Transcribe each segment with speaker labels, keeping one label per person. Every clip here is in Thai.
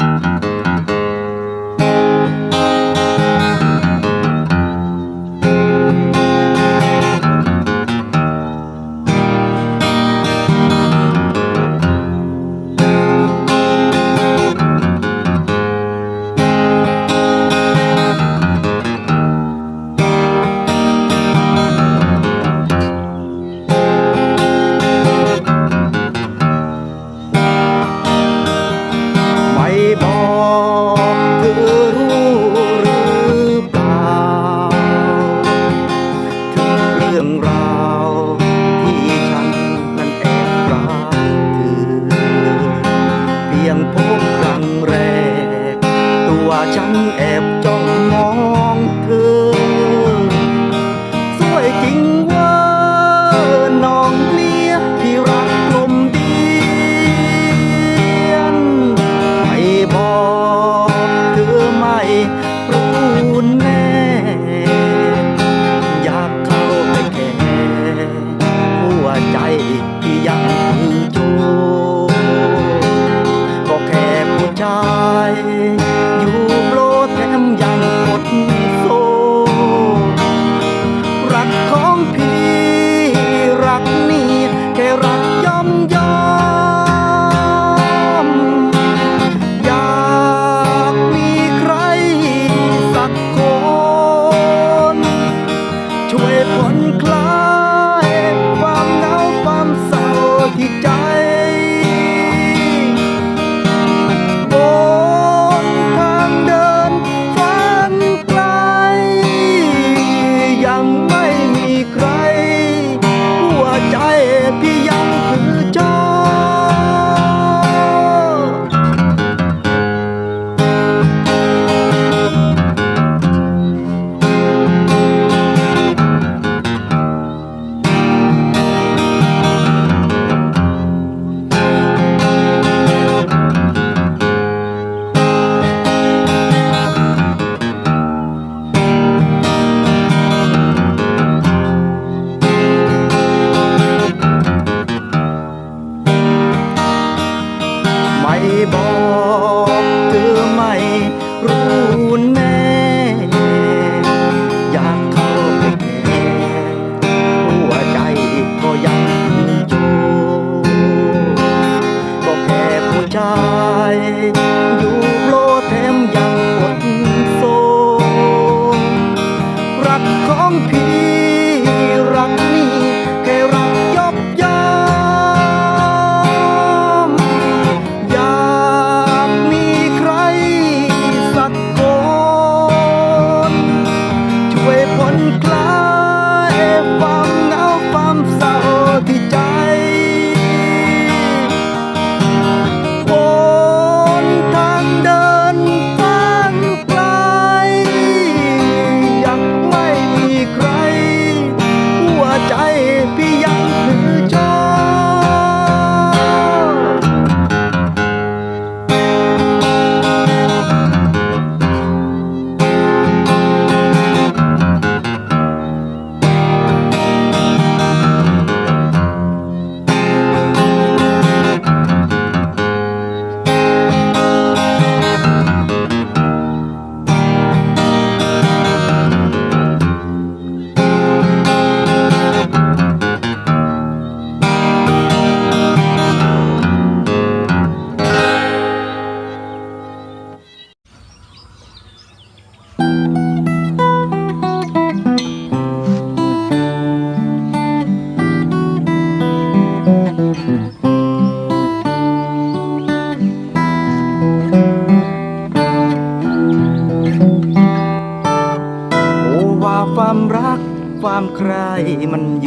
Speaker 1: Mm-hmm. em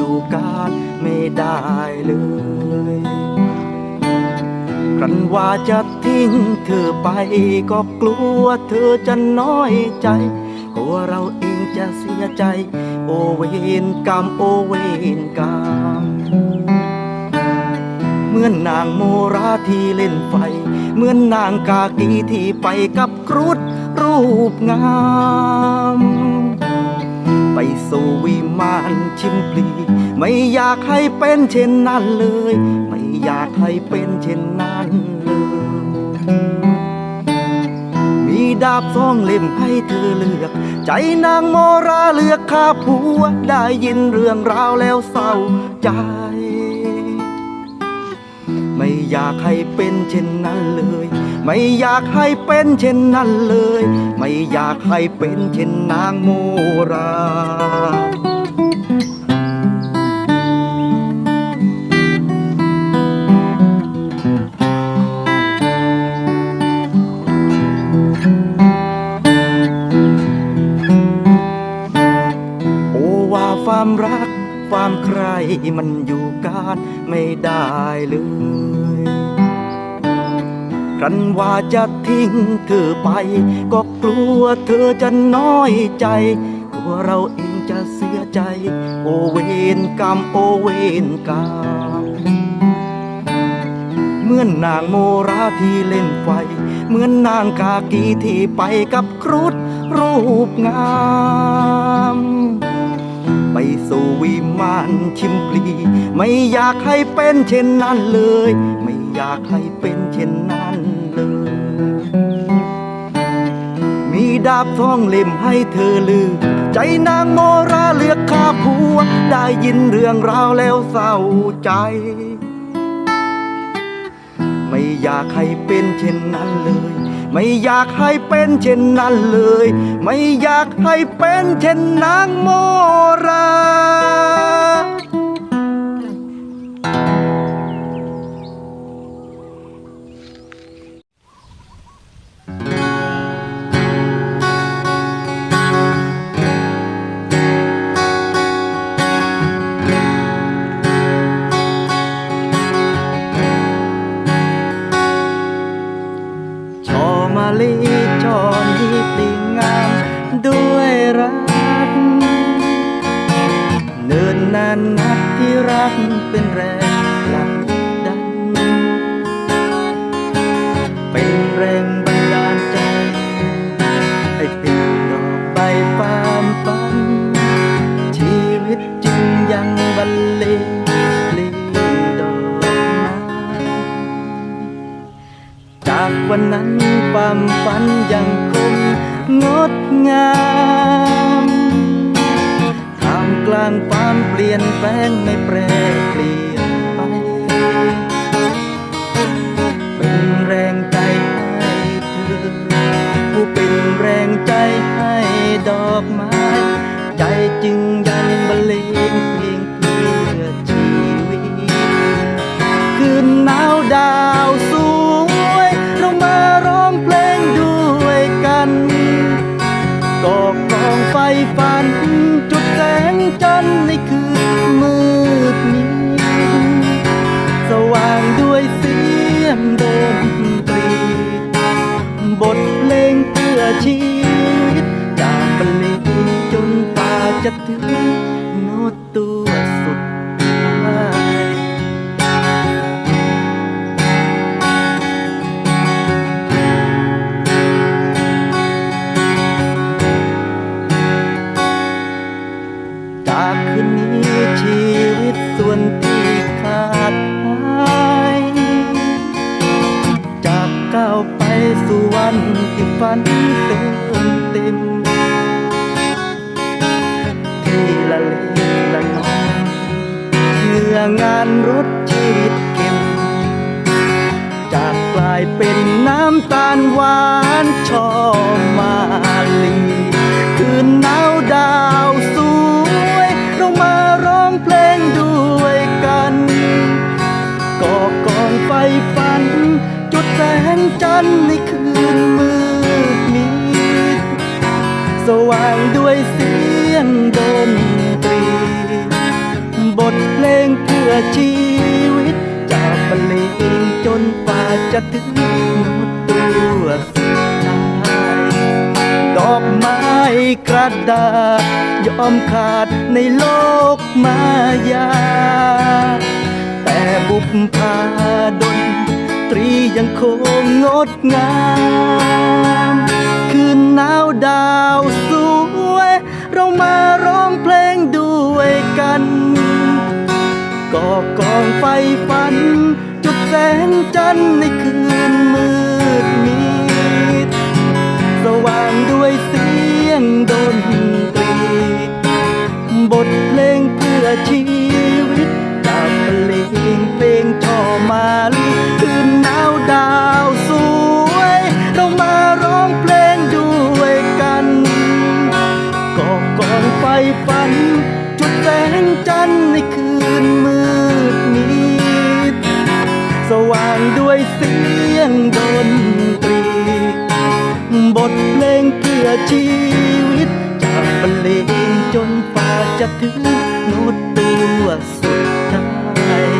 Speaker 1: อยู่การไม่ได้เลย ครันว่าจะทิ้งเธอไปก็กลัวเธอจะน้อยใจ กลัวเราเองจะเสียใจ โอเวนกรรมโอเวนกรรมเหมือนนางโมราที่เล่นไฟ เหมือนนางกากีที่ไปกับครุฑรูปงาม ไปสู่วิมานชิมปลีไม่อยากให้เป็นเช่นนั้นเลย ไม่อยากให้เป็นเช่นนั้นเลยมีดาบสองเล่มให้เธอเลือก ใจนางโมราเลือกข้าผัว ได้ยินเรื่องราวแล้วเศร้าใจ ไม่อยากให้เป็นเช่นนั้นเลย ไม่อยากให้เป็นเช่นนั้นเลย ไม่อยากให้เป็นเช่นนางโมราโอว่าความรักความใครมันอยู่กันไม่ได้เลย ครั้นว่าจะทิ้งเธอไป ก็กลัวเธอจะน้อยใจกลัวเราเองจะเสียใจ โอเวนกรรมโอเวนกรรมเหมือนนางโมราที่เล่นไฟ เหมือนนางกากีที่ไปกับครุฑรูปงามไปสู่วิมานชิมพลีไม่อยากให้เป็นเช่นนั้นเลย ไม่อยากให้เป็นเช่นนั้น ดาบทองเล่มให้เธอลือ ใจนางโมราเลือกข้าผัว ได้ยินเรื่องราวแล้วเศร้าใจ ไม่อยากให้เป็นเช่นนั้นเลย ไม่อยากให้เป็นเช่นนั้นเลย ไม่อยากให้เป็นเช่นนางโมรา กเป็นแรง ฝันเติมเต็มที่ละเล็กละน้อยเหงื่องานรถชีวิตเก็มจากกลายเป็นน้ำตาลหวานชอมาลีคืนหนาวดา ว่างด้วยเสียงดนตรี บทเพลงเพื่อชีวิต จากบรรเลงจนป่าจะถึงโน้ตตัวสุดท้าย ดอกไม้กระดาษยอมขาดในโลกมายา แต่บุพพาดนตรียังคงงดงามืนหนาวดาวสวย เรามาร้องเพลงด้วยกันก่อกองไฟฝัน จุดแสงจันทร์ในคืนมืดมิดสว่างด้วยเสียงดนตรี บทเพลงเพื่อชีวิตกับเพลงเพลงท่อมาลีคืนหนาวดาว อชีวิตจะกบรรเลงจนฝ่าจะถึงโน้ตตัวสุดท้าย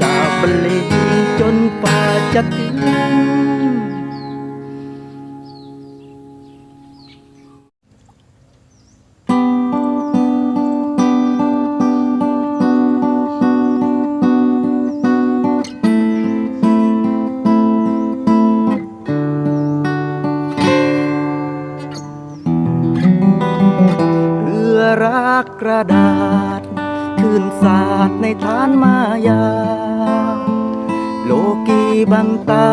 Speaker 1: จะกบรรเลงจนฝ่าจะถึงะดาษ คืนศาสตร์ในฐานมายา โลกีบังตา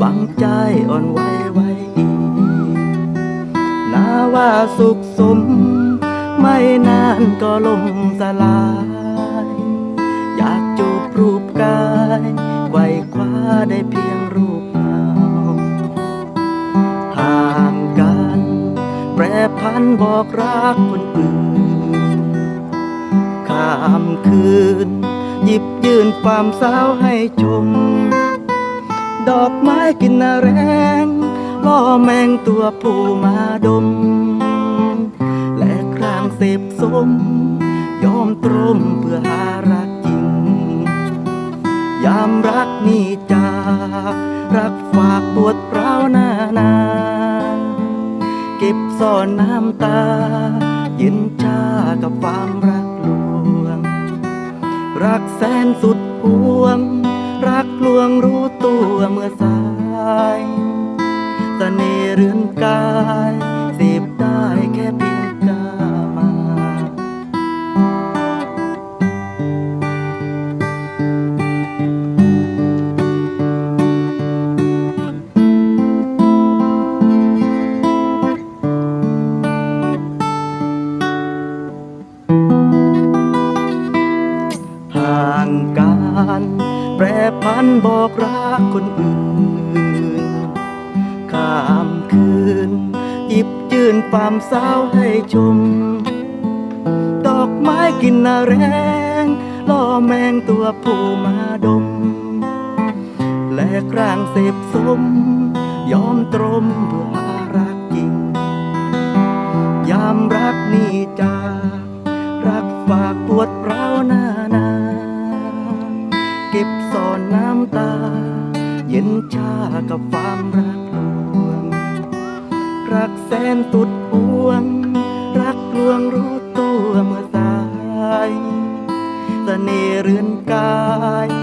Speaker 1: บังใจอ่อนไหวไว้อีนาว่าสุขสม ไม่นานก็ล่มสลาย อยากจูบรูปกายไขว่คว้าได้เพียงรูปเงาห่างกัน แปรพันบอกรักคนอื่นามคืน หยิบยื่นความสาวให้ชม ดอกไม้กินนาแรงล่อแมงตัวผู้มาดม และครางเสพสม ยอมตรมเพื่อหารักจริง ยามรักนี่จากรักฝากปวดร้าวหน้านา เก็บซ่อนน้ำตาย็นชากับความรัก รักแสนสุดพวง รักลวงรู้ตัวเมื่อสายเสน่ห์เรือนกาย แสนตุดพวง รักลวงรู้ตัวเมื่อสายเสน่ห์เรือนกาย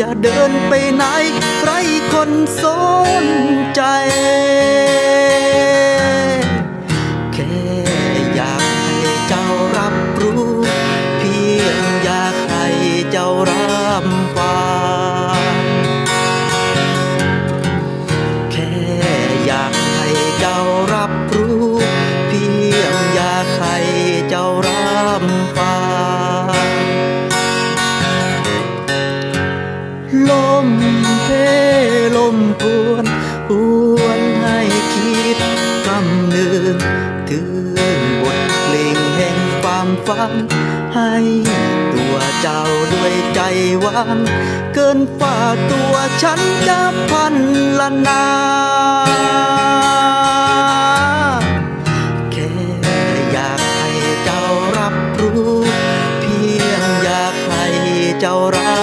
Speaker 1: จะเดินไปไหน ไรคนสนใจางเกินฝ่าตัวฉันจะพันละนาแค่อยากให้เจ้ารับรู้ เพียงอยากให้เจ้ารัก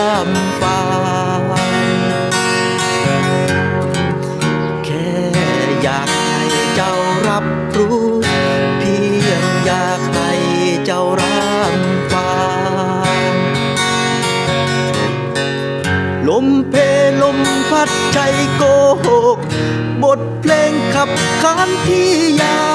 Speaker 1: ก่อนพี่ยา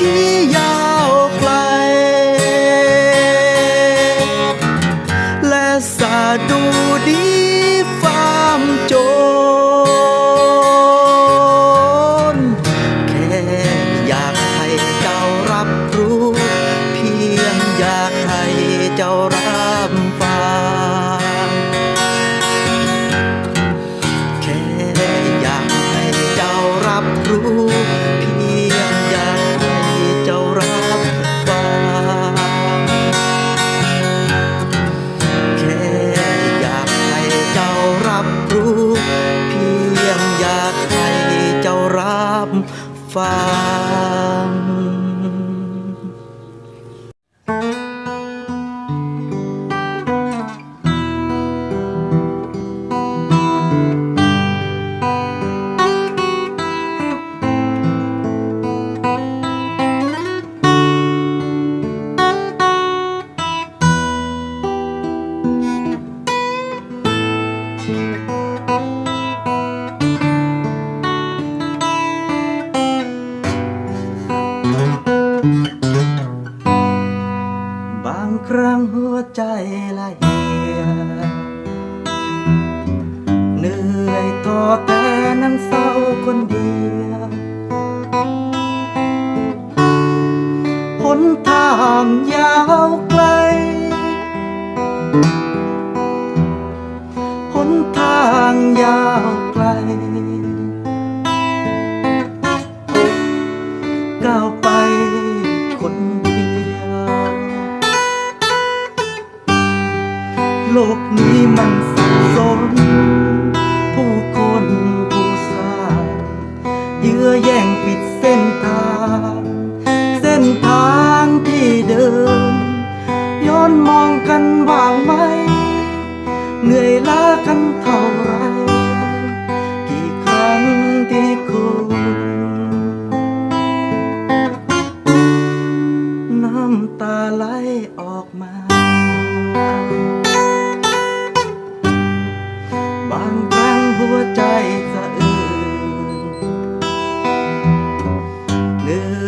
Speaker 1: ที่ยาวไกล และสาดูดีฟามโจนแค่อยากให้เจ้ารับรู้ เพียงอยากให้เจ้ารับ 发。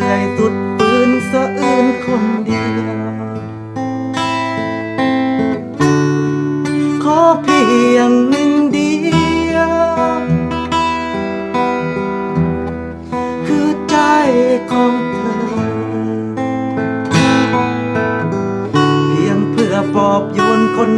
Speaker 1: ลื่อยสุดปืนสะอื่นคนเดียว ขอเพียงหนึ่งเดียว คือใจของเธอ เพียงเพื่อปอบโยนคน